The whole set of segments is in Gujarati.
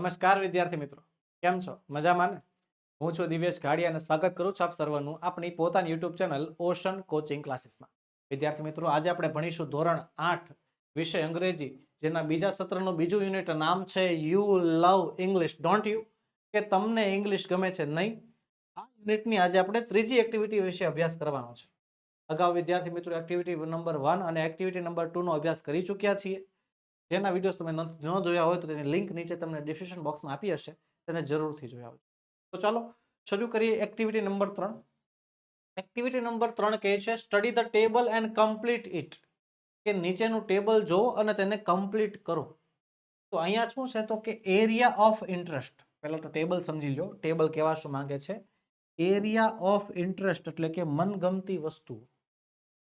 નમસ્કાર વિદ્યાર્થી મિત્રો. કેમ છો? મજામાં ને? હું છું દિવ્યેશ ઘાડિયા અને સ્વાગત કરું છું આપ સર્વનું આપણી પોતાની યુટ્યુબ ચેનલ ઓશન કોચિંગ ક્લાસીસમાં. વિદ્યાર્થી મિત્રો, આજે આપણે ભણીશું ધોરણ આઠ વિષય અંગ્રેજી, જેના બીજા સત્રનું બીજું યુનિટ નામ છે you love English don't you કે તમને ઇંગ્લિશ ગમે છે નહીં? આ યુનિટની આજે આપણે ત્રીજી એક્ટિવિટી વિશે અભ્યાસ કરવાનો છે. અગાઉ વિદ્યાર્થી મિત્રો એક્ટિવિટી નંબર વન અને એક્ટિવિટી નંબર ટુનો અભ્યાસ કરી ચૂક્યા છીએ. જેના વિડીયોઝ તમે ન જોયા હોય તો તેની લિંક નીચે તમને ડિસ્ક્રિપ્શન બોક્સમાં આપી હશે. તેને જરૂરથી જોયા હોય. તો ચાલો, શરૂ કરીએ એક્ટિવિટી નંબર ત્રણ. એક્ટિવિટી નંબર ત્રણ કહે છે study the table and complete it કે નીચેનું ટેબલ જો અને તેને કમ્પ્લીટ કરો. તો અહીંયા શું છે તો કે એરિયા ઓફ ઇન્ટરેસ્ટ પહેલાં તો ટેબલ સમજી લો ટેબલ કેવા શું માંગે છે? એરિયા ઓફ ઇન્ટરેસ્ટ એટલે કે મનગમતી વસ્તુ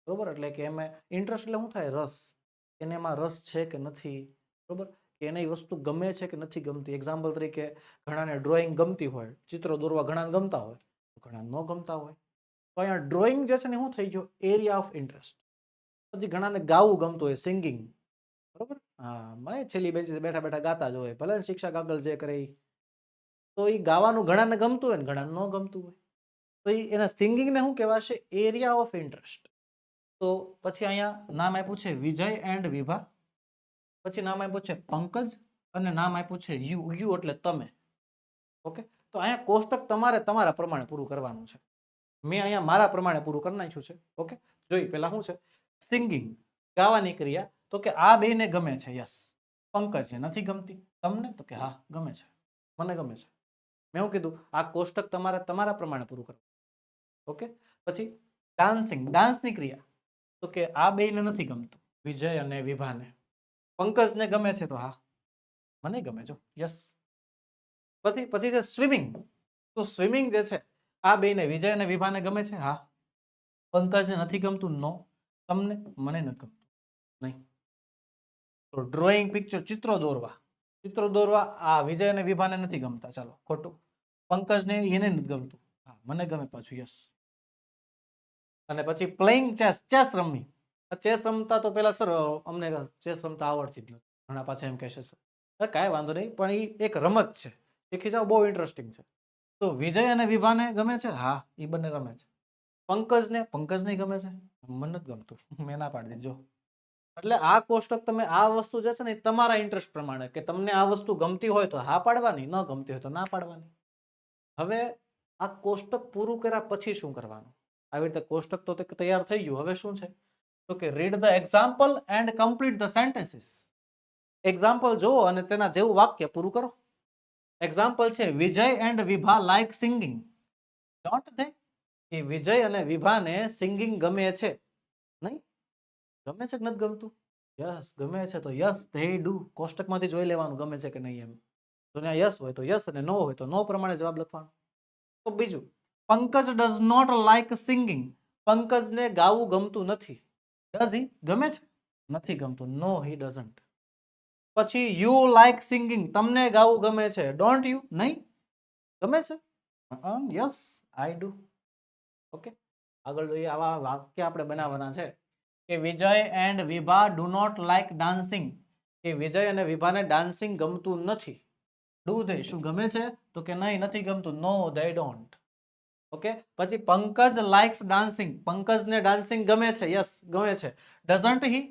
બરોબર? એટલે કે એમાં ઇન્ટરેસ્ટ એટલે શું થાય? રસ. એને એમાં રસ છે કે નથી, બરોબર? કે એને એ વસ્તુ ગમે છે કે નથી ગમતી? એક્ઝામ્પલ તરીકે ઘણાને ડ્રોઈંગ ગમતી હોય, ચિત્રો દોરવા ઘણાને ગમતા હોય ઘણા ન ગમતા હોય. તો અહીંયા ડ્રોઈંગ જે છે ને શું થઈ ગયો? એરિયા ઓફ ઇન્ટરેસ્ટ પછી ઘણાને ગાવું ગમતું હોય સિંગિંગ બરોબર? હા મેં છેલ્લી બેન્ચીસ બેઠા બેઠા ગાતા જ હોય, ભલે શિક્ષક આગળ જે કરે તો એ ગાવાનું ઘણાને ગમતું હોય ને ઘણાને ન ગમતું હોય. તો એ એના સિંગિંગને શું કહેવાશે? એરિયા ઓફ ઇન્ટરેસ્ટ તો પછી અહીંયા નામ આપ્યું છે વિજય એન્ડ વિભા. પછી નામ આપ્યું છે પંકજ અને નામ આપ્યું છે યુ યુ એટલે તમે. ઓકે? તો અહીંયા કોષ્ટક તમારે તમારા પ્રમાણે પૂરું કરવાનું છે. મેં અહીંયા મારા પ્રમાણે પૂરું કરી નાખ્યું છે. ઓકે? જોઈ, પેલા શું છે? સિંગિંગ, ગાવાની ક્રિયા. તો કે આ બેને ગમે છે, યસ. પંકજ છે નથી ગમતી. તમને? તો કે હા, ગમે છે. મને ગમે છે. મેં શું કીધું? આ કોષ્ટક તમારે તમારા પ્રમાણે પૂરું કરવું ઓકે? પછી ડાન્સિંગ ડાન્સની ક્રિયા. તો કે આ બેયને નથી ગમતું, વિજય અને વિભાને. પંકજને ગમે છે તો હા, મને ગમે જો, યસ. પછી પછી છે સ્વિમિંગ. તો સ્વિમિંગ જે છે, આ બેયને વિજય અને વિભાને ગમે છે? હા. પંકજને નથી ગમતું? નો. તમને? મને નથી ગમતું. નહીં. તો ડ્રોઈંગ પિક્ચર ચિત્રો દોરવા. ચિત્રો દોરવા, આ વિજય અને વિભાને નથી ગમતા. ચાલો, ખોટું. પંકજને એને નથી ગમતું. હા, મને ગમે પાછું, યસ. અને પછી પ્લેઇંગ ચેસ ચેસ રમવી. ચેસ રમતા તો પેલા સર અમને ચેસ રમતા આવડતી જ નથી ઘણા પાછા એમ કહેશે સર. કાંઈ વાંધો નહીં, પણ એ એક રમત છે. શીખી જાઓ બહુ ઇન્ટરેસ્ટિંગ છે. તો વિજય અને વિભાને ગમે છે? હા એ બંને રમે છે. પંકજને પંકજને ગમે છે? મને નથી ગમતું. મેં ના પાડી દીધો. એટલે આ કોષ્ટક તમે આ વસ્તુ જે છે ને તમારા ઇન્ટરેસ્ટ પ્રમાણે કે તમને આ વસ્તુ ગમતી હોય તો હા પાડવાની, ન ગમતી હોય તો ના પાડવાની. હવે આ કોષ્ટક પૂરું કર્યા પછી શું કરવાનું? આવી રીતે કોષ્ટક તો તૈયાર થઈ ગયું. હવે શું છે? તો કે read the example and complete the sentences example જુઓ અને તેના જેવું વાક્ય પૂરું કરો. એક્ઝામ્પલ છે, Vijay and Vibha like singing don't they કે વિજય અને વિભાને સિંગિંગ ગમે છે? નહીં? ગમે છે કે નથી ગમતું? યસ ગમે છે તો યસ ધે ડુ કોષ્ટકમાંથી જોઈ લેવાનું ગમે છે કે નહીં એમ. તો ત્યાં યસ હોય તો યસ અને નો હોય તો નો પ્રમાણે જવાબ લખવાનો. તો બીજું Pankaj does not like singing પંકજને ગાવું ગમતું નથી. ડઝ હી ગમે છે? નથી ગમતું. નો હી ડઝન્ટ પછી યુ લાઈક સિંગિંગ તમને ગાવું ગમે છે. ડોન્ટ યુ નહીં? ગમે છે? યસ આઈ ડુ ઓકે આગળ જોઈએ આવા વાક્ય આપણે બનાવવાના છે. કે Vijay and Vibha do not like dancing કે વિજય અને વિભાને ડાન્સિંગ ગમતું નથી. ડુ ધે શું ગમે છે? તો કે નહીં, નથી ગમતું. નો ધે ડોન્ટ ઓકે પછી પંકજ લાઇક્સ ડાન્સિંગ પંકજને ડાન્સિંગ ગમે છે? યસ ગમે છે. ડઝન્ટ હી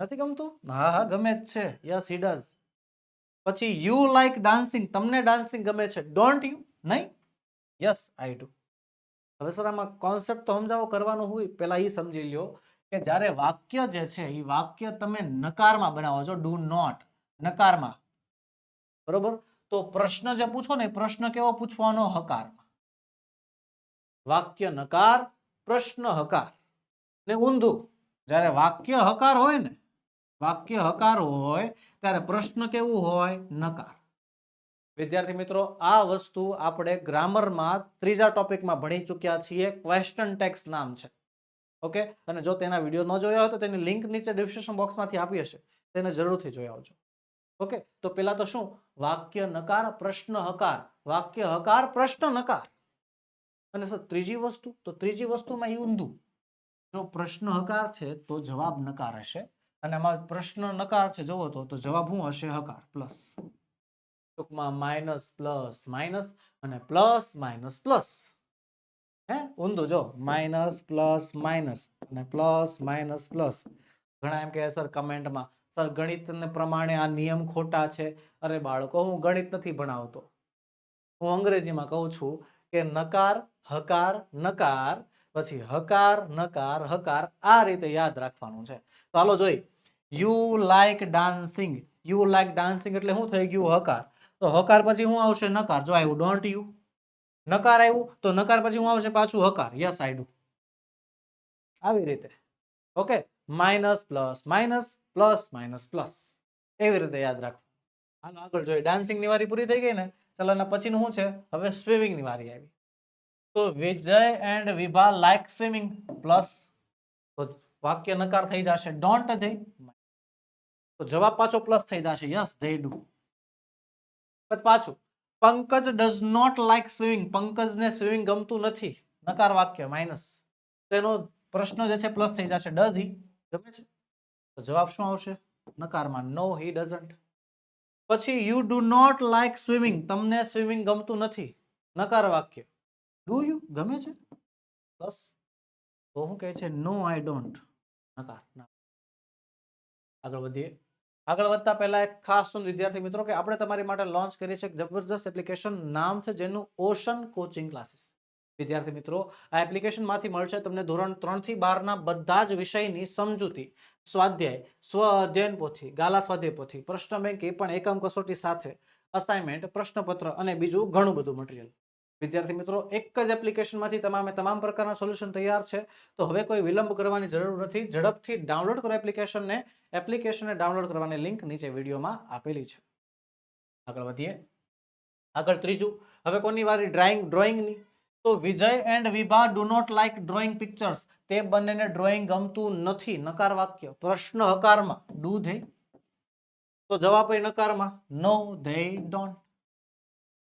નથી ગમતું? હા હા, ગમે જ છે. યસ હી ડઝ પછી યુ લાઈક ડાન્સિંગ તમને ડાન્સિંગ ગમે છે? ડોન્ટ યુ નહીં? યસ આઈ ડુ હવે સર, આમાં કોન્સેપ્ટ તો સમજાવો, કરવાનો હોય પહેલાં એ સમજી લ્યો કે જ્યારે વાક્ય જે છે એ વાક્ય તમે નકારમાં બનાવો છો ડુ નોટ નકારમાં. બરોબર? તો પ્રશ્ન જે પૂછો ને પ્રશ્ન કેવો પૂછવાનો? હકારમાં વાક્ય નકાર, પ્રશ્ન હકાર. ને ઊંધું. જ્યારે વાક્ય હકાર હોય ને, વાક્ય હકાર હોય, ત્યારે પ્રશ્ન કેવું હોય? નકાર. વિદ્યાર્થી મિત્રો, આ વસ્તુ આપણે ગ્રામરમાં ત્રીજા ટોપિકમાં ભણી ચૂક્યા છીએ. ક્વેશ્ચન ટેક્સ નામ છે. ઓકે? અને જો તેના વીડિયો ન જોયા હોય તો તેની લિંક નીચે ડિસ્ક્રિપ્શન બોક્સમાંથી આપી હશે. તેને જરૂરથી જોઈ આવજો. ઓકે? તો પેલા તો શું? વાક્ય નકાર, પ્રશ્ન હકાર. વાક્ય હકાર, પ્રશ્ન નકાર. અને સર, ત્રીજી વસ્તુ, તો ત્રીજી વસ્તુમાં એ ઊંધું. જો પ્રશ્ન હકાર છે, તો જવાબ નકાર હશે. અને આમાં પ્રશ્ન નકાર છે જોવો તો તો જવાબ શું હશે? હકાર, પ્લસ. ટૂંકમાં માઇનસ, પ્લસ, માઇનસ અને પ્લસ, માઇનસ, પ્લસ. હે? ઊંધું, જો. માઇનસ, પ્લસ, માઇનસ અને પ્લસ, માઇનસ, પ્લસ. ઘણા એમ કહે સર, કમેન્ટમાં, સર, ગણિતને પ્રમાણે આ નિયમ ખોટા છે. અરે બાળકો, હું ગણિત નથી ભણાવતો. હું અંગ્રેજીમાં કહું છું કે નકાર હકાર, નકાર, પછી હકાર, નકાર, હકાર આ રીતે યાદ રાખવાનું છે. તો હાલો જોઈ. You like dancing you like dancing એટલે શું થઈ ગયું? હકાર. તો હકાર પછી શું આવશે? નકાર. જો આવ્યું ડોન્ટ યુ નકાર આવ્યું તો નકાર પછી શું આવશે? પાછું હકાર. યસ આઈ ડુ આવી રીતે. Okay minus plus minus plus minus plus એવી રીતે યાદ રાખો હાલો આગળ જોઈએ. ડાન્સિંગની વારી પૂરી થઈ ગઈ ને? ચાલો એના પછીનું શું છે? હવે સ્વિમિંગની વારી આવી. તો Vijay and Vibha like swimming plus તો વાક્ય નકાર થઈ જશે. ડોન્ટ ધે તો જવાબ પાછો પ્લસ થઈ જશે. યસ ધે ડુ પછી Pankaj does not like swimming પંકજને swimming ગમતું નથી. નકાર વાક્ય માઇનસ તેનો પ્રશ્ન જે છે પ્લસ થઈ જશે. ડઝ હી ગમે છે? તો જવાબ શું આવશે? નકારમાં. નો હી ડઝન્ટ પછી you do not like swimming તમને સ્વિમિંગ ગમતું નથી. નકાર વાક્ય. ડુ યુ ગમે છે? બસ. તો શું કહે છે? નો આઈ ડોન્ટ નકાર આગળ વધીએ. આગળ વધતા પહેલા એક ખાસ નોંધ વિદ્યાર્થી મિત્રો કે આપણે તમારી માટે લોન્ચ છીએ એક જબરજસ્ત એપ્લિકેશન નામ છે જેનું ઓશન કોચિંગ ક્લાસીસ વિદ્યાર્થી મિત્રો, આ એપ્લિકેશનમાંથી મળશે તમને ધોરણ ત્રણથી બારના બધા જ વિષયની સમજૂતી, સ્વાધ્યાય, સ્વ અધ્યયન પોથી, ગાલા સ્વાધ્યાય પોથી, પ્રશ્ન બેંક, એ પણ એકમ કસોટી સાથે અસાઇનમેન્ટ પ્રશ્નપત્ર અને બીજું ઘણું બધું મટીરિયલ વિદ્યાર્થી મિત્રો, એક જ એપ્લિકેશનમાંથી તમામે તમામ પ્રકારના સોલ્યુશન તૈયાર છે. તો હવે કોઈ વિલંબ કરવાની જરૂર નથી. ઝડપથી ડાઉનલોડ કરો એપ્લિકેશનને એપ્લિકેશનને ડાઉનલોડ કરવાની લિંક નીચે વિડીયોમાં આપેલી છે. આગળ વધીએ. આગળ ત્રીજું. હવે કોની વારી ડ્રાઇંગ ડ્રોઈંગની તો Vijay and Vibha do not like drawing pictures તે બંનેને ડ્રોઈંગ ગમતું નથી. નકાર વાક્ય. પ્રશ્ન હકારમાં. ડુ ધે તો જવાબ એ નકારમાં. નો ધે ડોન્ટ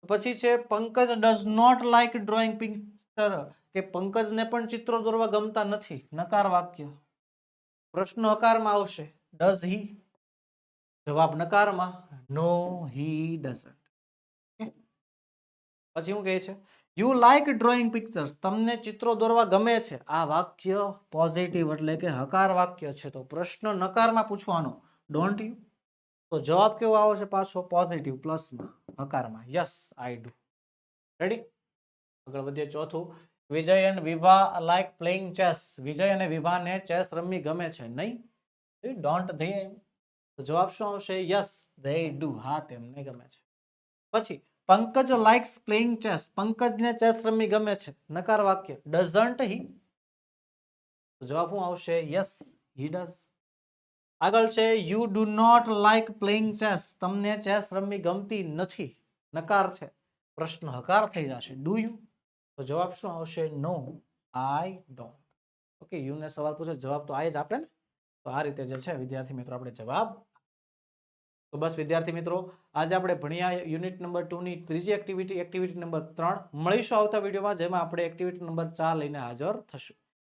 પછી છે, Pankaj does not like drawing picture કે પંકજને પણ ચિત્રો દોરવા ગમતા નથી. નકાર વાક્ય. પ્રશ્ન હકારમાં આવશે. ડઝ હી જવાબ નકારમાં. નો હી ડઝન્ટ પછી શું કહે છે? યુ લાઈક ડ્રોઈંગ પિક્ચર્સ તમને ચિત્રો દોરવા ગમે છે. આ વાક્ય પોઝિટિવ એટલે કે હકાર વાક્ય છે. તો પ્રશ્ન નકારમાં પૂછવાનો. ડોન્ટ યુ તો જવાબ કેવો આવશે પાછો? પોઝિટિવ પ્લસમાં, હકારમાં. યસ આઈ ડુ રેડી આગળ વધીએ ચોથું. Vijay and Vibha like playing chess Vijay અને વિભાને ચેસ રમવી ગમે છે? નહીં. ડોન્ટ ધે જવાબ શું આવશે? યસ ધે ડુ હા, તેમને ગમે છે. પછી, પંકજ લાઇક્સ પ્લેઇંગ ચેસ પંકજને ચેસ રમવી ગમે છે? નકાર વાક્ય. ડઝન્ટ હી જવાબ શું આવશે? યસ હી ડઝ આગળ છે you do not like playing chess તમને ચેસ રમવી ગમતી નથી. નકાર છે. પ્રશ્ન હકાર થઈ જશે. ડુ યુ તો જવાબ શું આવશે? No I don't okay you ને સવાલ પૂછે, જવાબ તો આઈ જ આપે ને? તો આ રીતે જે છે, વિદ્યાર્થી મિત્રો, આપણે જવાબ તો બસ, વિદ્યાર્થી મિત્રો, આજે આપણે ભણ્યા યુનિટ નંબર ટુની ત્રીજી એક્ટિવિટી એક્ટિવિટી નંબર ત્રણ મળીશું આવતા વિડીયોમાં જેમાં આપણે એક્ટિવિટી નંબર ચાર લઈને હાજર થશું.